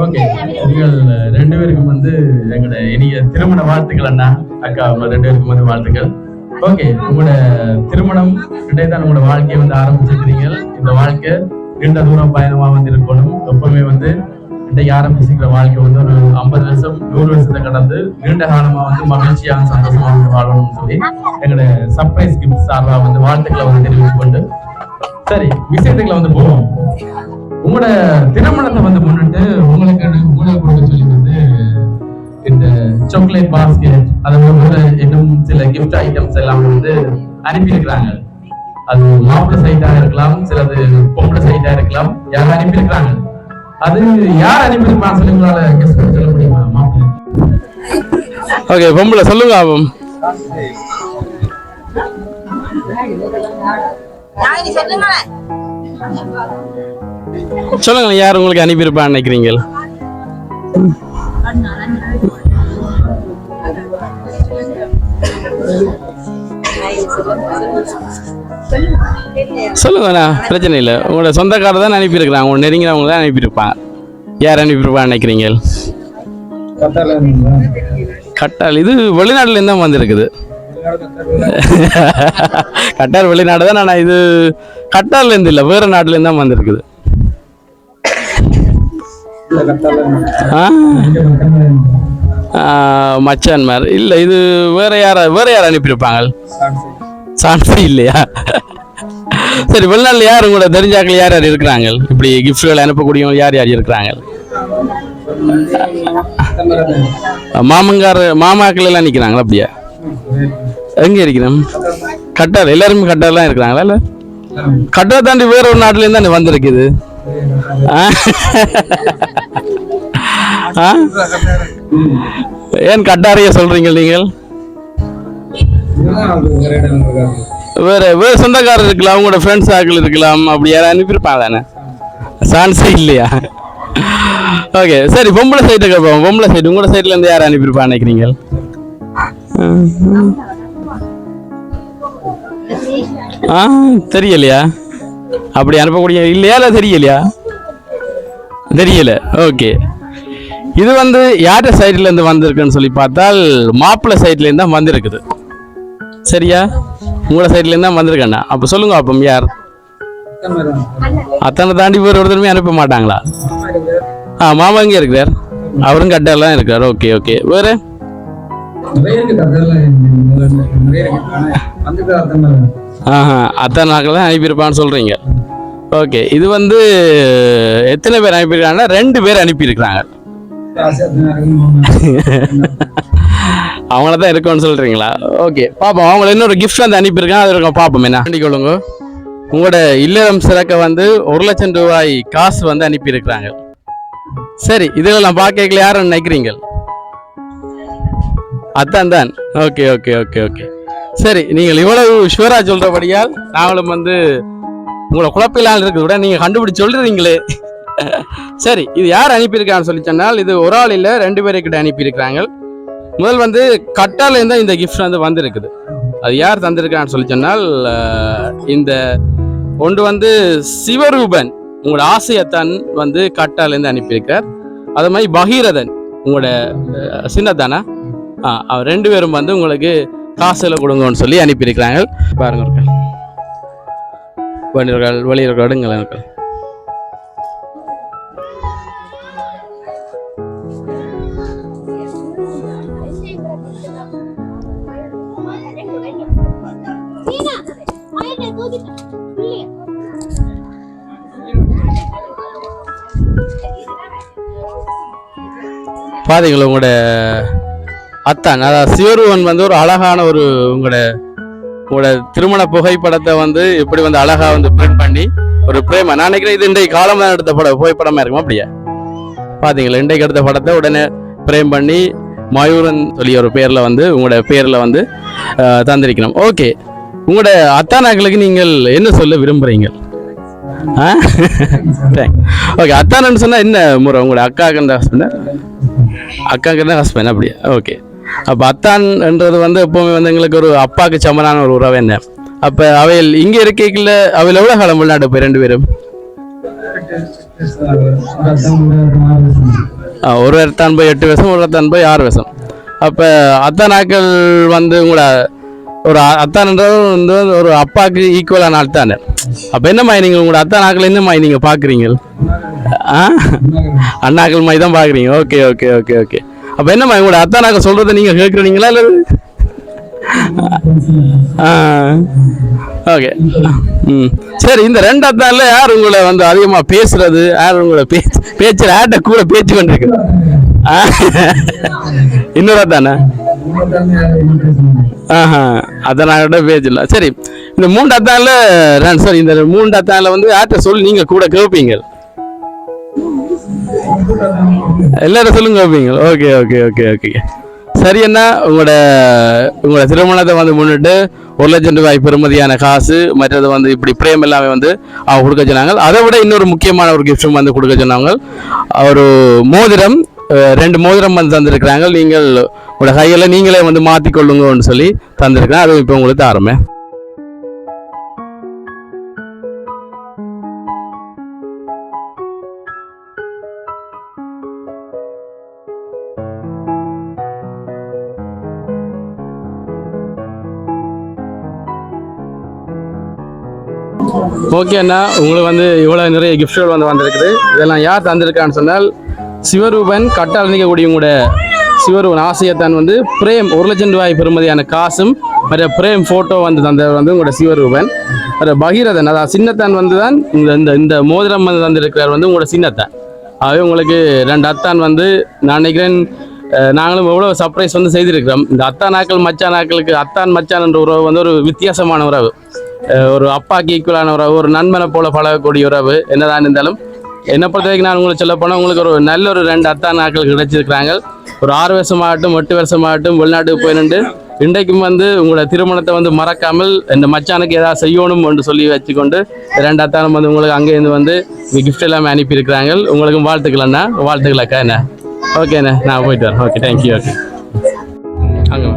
Okay நீங்கள் ரெண்டு பேருக்கும் வந்து எங்களோட இனிய திருமண வாழ்த்துக்கள் அண்ணா அக்கா உங்க ரெண்டு பேருக்கும் வந்து வாழ்த்துக்கள். ஓகே உங்களோட திருமணம் தான் உங்களோட வாழ்க்கையை வந்து ஆரம்பிச்சிருக்கிறீங்க வாழ்க்கை நீண்ட தூரம் பயணமா வந்து இருக்கணும் எப்பவுமே வந்து இன்றைக்கு ஆரம்பிச்சுக்கிற வாழ்க்கை வந்து ஒரு ஐம்பது வருஷம் நூறு வருஷத்தை கடந்து நீண்ட காலமா வந்து மகிழ்ச்சியாக சந்தோஷமா வந்து வாழணும்னு சொல்லி எங்களோட சர்ப்ரைஸ் கிஃப்ட் சார்பா வந்து வாழ்த்துக்களை வந்து தெரிவித்துக் கொண்டு சரி விஷயத்துக்குள்ள வந்து போவோம். உங்களோட திருமணத்தை வந்து முன்னிட்டு உங்களுக்கு உங்களுக்கு கொடுக்க சொல்லி வந்து இந்த சாக்லேட் பாஸ்கெட் அது போல இன்னும் சில கிஃப்ட் ஐட்டம்ஸ் எல்லாம் வந்து அனுப்பியிருக்கிறாங்க. அது மாப்பிள்ளை சைட்டா இருக்கலாம் சிலது பொம்பளை சைட்டா இருக்கலாம். யாரும் அனுப்பியிருக்கிறாங்க? அது யார் அனுப்பியிருப்பாங்க சொல்லி உங்களால சொல்ல முடியுமா மாப்பிள்ளை? ஓகே பொம்பளை சொல்லுங்க ஆபம். சொல்லுங்க. யார் உங்களுக்கு அனுப்பியிருப்பான்னு நினைக்கிறீங்க? சொல்லுங்கண்ணா பிரச்சனை இல்லை. உங்களோட சொந்தக்காரர் தான் அனுப்பியிருக்கிறாங்க. உங்க நெருங்கிறவங்க தான் அனுப்பியிருப்பான் யார் அனுப்பியிருப்பான்னு நினைக்கிறீங்க? கட்டால் இது வெளிநாட்டிலேருந்து தான் வந்திருக்குது. கட்டார் வெளிநாடு தான் ஆனால் இது. கட்டார்ல இருந்து இல்லை வேறு நாட்டிலேருந்து தான் வந்திருக்குது. மச்சான்மார் இல்லை இது வேற யார வேற யார் அனுப்பியிருப்பாங்க? சான்ஸே இல்லையா? சரி வெளிநாட்டில் யார் உங்களோட தெரிஞ்சாக்கள் யார் யார் இருக்கிறாங்க? இப்படி கிஃப்ட்கள் அனுப்பக்கூடியவங்க யார் யார் இருக்கிறாங்க? மாமங்கார் மாமாக்கள் எல்லாம் நிற்கிறாங்களா அப்படியா? எங்கே இருக்கிறோம்? கட்டார் எல்லாருமே கட்டார்லாம் இருக்கிறாங்களா இல்லை? கட்டார் தாண்டி வேற ஒரு நாட்டிலேருந்து தானே வந்திருக்குது. ஆ? ஆ? ஏன் கட்டாரைய சொல்றீங்க நீங்கள்? வேற வேற சொந்தக்காரர் இருக்கலாம் அவங்களோட ஃப்ரெண்ட்ஸ் ஆக்கள் இருக்கலாம் அப்படி யாரும் அனுப்பியிருப்பாங்க தானே சான்ஸே இல்லையா? ஓகே சரி பொம்பளை சைட்டு கேட்போம் பொம்பளை சைடு உங்களோட சைட்ல இருந்து யார் அனுப்பியிருப்பா நினைக்கிறீங்க? ஆ தெரியலையா? அப்படி அனுப்பக்கூடிய இல்லையா இல்லை தெரியலையா? தெரியல. ஓகே இது வந்து யார்கிட்ட சைட்ல இருந்து வந்திருக்குன்னு சொல்லி பார்த்தால் மாப்பிள்ளை சைட்ல இருந்து தான் வந்திருக்குது. சரியா? உங்களோட சைட்லேருந்து தான் வந்திருக்கேண்ணா அப்போ சொல்லுங்கள் அப்போ யார்? அத்தனை தாண்டி வேறு ஒருத்தருமே அனுப்ப மாட்டாங்களா? ஆ மாமா இங்கே இருக்கிறார். அவரும் கட்டெல்லாம் இருக்கார். Okay okay. வேறு? ஆஹா அத்தனை நாட்கள் தான் அனுப்பியிருப்பான்னு சொல்கிறீங்க ஓகே இது வந்து எத்தனை பேர் அனுப்பியிருக்காங்கன்னா ரெண்டு பேர் அனுப்பியிருக்கிறாங்க. அவங்கள தான் இருக்கும்னு சொல்கிறீங்களா ஓகே பார்ப்போம் அவங்கள இன்னொரு கிஃப்ட் வந்து அனுப்பியிருக்காங்க அது இருக்கும் பார்ப்போம் என்ன? வேண்டிக் கொள்ளுங்க உங்களோட இல்லறம் சிறக்க வந்து ஒரு லட்சம் ரூபாய் காசு வந்து அனுப்பியிருக்கிறாங்க. சரி இதில் நான் பார்க்கல யாரும் நினைக்கிறீங்க? அதான் தான். ஓகே ஓகே ஓகே ஓகே சரி நீங்கள் இவ்வளவு ஷுவரா சொல்றபடியால் நாங்களும் வந்து உங்களை குழப்பிலான்னு இருக்கிறத விட நீங்கள் கண்டுபிடிச்சு சொல்றீங்களே. சரி இது யார் அனுப்பியிருக்கான்னு சொல்லி சொன்னால் இது ஒரு ஆள் இல்லை ரெண்டு பேருக்கிட்ட அனுப்பியிருக்கிறாங்க. முதல் வந்து கட்டாலேருந்து இருந்தால் இந்த கிஃப்ட் வந்து வந்திருக்குது. அது யார் தந்திருக்கான்னு சொல்லி சொன்னால் இந்த ஒன்று வந்து சிவரூபன் உங்களோட ஆசையத்தான் வந்து கட்டாலேருந்து அனுப்பியிருக்கார் அது மாதிரி பகீரதன் உங்களோட சின்னதானா ஆ அவர் ரெண்டு பேரும் வந்து உங்களுக்கு காசில் கொடுங்கன்னு சொல்லி அனுப்பியிருக்கிறாங்க. பாருங்க இருக்கா வணிகர்கள் வழியர்கள் எடுங்களேன் இருக்கா உங்களோட அத்தான். அதாவது சிவருவன் வந்து ஒரு அழகான ஒரு உங்களோட உங்களோட திருமண புகைப்படத்தை வந்து இப்படி வந்து அழகா வந்து பிரிண்ட் பண்ணி ஒரு பிரேம நான் நினைக்கிறேன் இது இன்றைக்கு காலம் தான் எடுத்த படம். புகைப்படமா இருக்கும் அப்படியா. பாத்தீங்களா? இன்றைக்கு எடுத்த படத்தை உடனே பிரேம் பண்ணி மயூரன் சொல்லி ஒரு பேர்ல வந்து உங்களோட பேர்ல வந்து தந்திருக்கணும். ஓகே. உங்களோட அத்தானாக்களுக்கு நீங்கள் என்ன சொல்ல விரும்புறீங்க? ஆ? ஓகே அத்தானு சொன்னா என்ன முறை? உங்களோட அக்காக்கு தான் ஹஸ்பண்ட் அக்காக்கு தான் ஹஸ்பண்ட் அப்படியா? ஓகே அப்போ அத்தான்ன்றது வந்து எப்பவுமே வந்து எங்களுக்கு ஒரு அப்பாவுக்கு சமனான ஒரு உறவு என்ன? அப்போ அவையில் இங்கே இருக்கைக்குள்ள அவையில் எவ்வளோ காலம் வெளிநாட்டு போய் ரெண்டு பேரும்? ஆ, ஒரு இடத்தான் போய் எட்டு வருஷம் ஒரு தான் போய் ஆறு வருஷம் அப்போ அத்தானாக்கள் வந்து உங்களோட ஒரு அத்தான்ன்றது வந்து ஒரு அப்பாவுக்கு ஈக்குவலான ஆள் தானே அப்போ என்னம்மா நீங்கள் உங்களோட அத்தானாக்கள் என்னம்மா நீங்கள் பார்க்குறீங்க ஆ? அண்ணாக்கள் மாதிரி தான் பார்க்குறீங்க ஓகே ஓகே ஓகே ஓகே. அப்போ என்னம்மா உங்களோட அத்தானாக்கள் சொல்கிறத நீங்கள் கேட்குறீங்களா இல்லை ஓகே. ம். சரி இந்த ரெண்டு அத்தான்ல யார் உங்களை வந்து அதிகமாக பேசுறது? யார் உங்களை பேச்சு பேச்சு யார்கிட்ட கூட பேச்சு கொண்டிருக்கு இன்னொரு அத்தானே? ஆஹா அதான் நான் கிட்ட பேச்சில்ல சரி இந்த மூன்று அத்தான்ல ரன் சாரி இந்த மூன்று அத்தான்ல வந்து யார்கிட்ட சொல்லி நீங்கள் கூட கேட்பீங்க எல்லாரும் சொல்லுங்க கேட்பீங்க ஓகே ஓகே ஓகே ஓகே சரி என்ன உங்களோட உங்களோட திருமணத்தை வந்து முன்னிட்டு ஒரு லட்சம் ரூபாய் பெறுமதியான காசு மற்றது வந்து இப்படி பிரேம் எல்லாமே வந்து அவங்க கொடுக்க சொன்னாங்க. அதை விட இன்னொரு முக்கியமான ஒரு கிஃப்ட்டும் வந்து கொடுக்க சொன்னாங்க. ஒரு மோதிரம் ரெண்டு மோதிரம் வந்து தந்திருக்கிறாங்க. நீங்கள் உங்களோட கையில் நீங்களே வந்து மாற்றிக்கொள்ளுங்கன்னு சொல்லி தந்திருக்கிறேன் அது இப்போ உங்களுக்கு தாரமே. ஓகே அண்ணா உங்களுக்கு வந்து இவ்வளோ நிறைய கிஃப்ட்கள் வந்து வந்திருக்குது. இதெல்லாம் யார் தந்திருக்கான்னு சொன்னால் சிவரூபன் கட்டால் நிற்கக்கூடிய சிவரூபன் ஆசையத்தான் வந்து பிரேம் ஒரு லட்சம் ரூபாய் பெறுமதியான காசும் மற்ற பிரேம் ஃபோட்டோ வந்து தந்தவர் வந்து உங்களோட சிவரூபன். மற்ற பகீரதன் அதான் சின்னத்தான் வந்து தான் இந்த இந்த இந்த மோதிரம் வந்து தந்திருக்கிறார் வந்து உங்களோட சின்னத்தான். ஆகவே உங்களுக்கு ரெண்டு அத்தான் வந்து நான் நினைக்கிறேன் நாங்களும் எவ்வளோ சர்ப்ரைஸ் வந்து செய்திருக்கிறோம். இந்த அத்தானாக்கள் மச்சானாக்களுக்கு அத்தான் மச்சான் என்ற உறவு வந்து ஒரு வித்தியாசமான உறவு. ஒரு அப்பாக்கு ஈக்குவலான உறவு ஒரு நண்பனை போல பழகக்கூடிய உறவு என்னதான் இருந்தாலும் என்னை பொறுத்த வரைக்கும் நான் உங்களுக்கு சொல்ல போனால் உங்களுக்கு ஒரு நல்ல ஒரு ரெண்டு அத்தான் நாட்கள் கிடைச்சிருக்கிறாங்க. ஒரு ஆறு வருஷமாகட்டும் எட்டு வருஷமாகட்டும் வெளிநாட்டுக்கு போயிருந்து இன்றைக்கும் வந்து உங்களோட திருமணத்தை வந்து மறக்காமல் இந்த மச்சானுக்கு ஏதாவது செய்யணும் என்று சொல்லி வச்சுக்கொண்டு ரெண்டு அத்தானம் வந்து உங்களுக்கு அங்கேருந்து வந்து கிஃப்ட் எல்லாமே அனுப்பியிருக்கிறாங்க. உங்களுக்கும் வாழ்த்துக்கள் அண்ணா. வாழ்த்துக்கள் என்ன ஓகேண்ணே நான் போயிட்டு வரேன். ஓகே தேங்க்யூ ஓகே அங்கே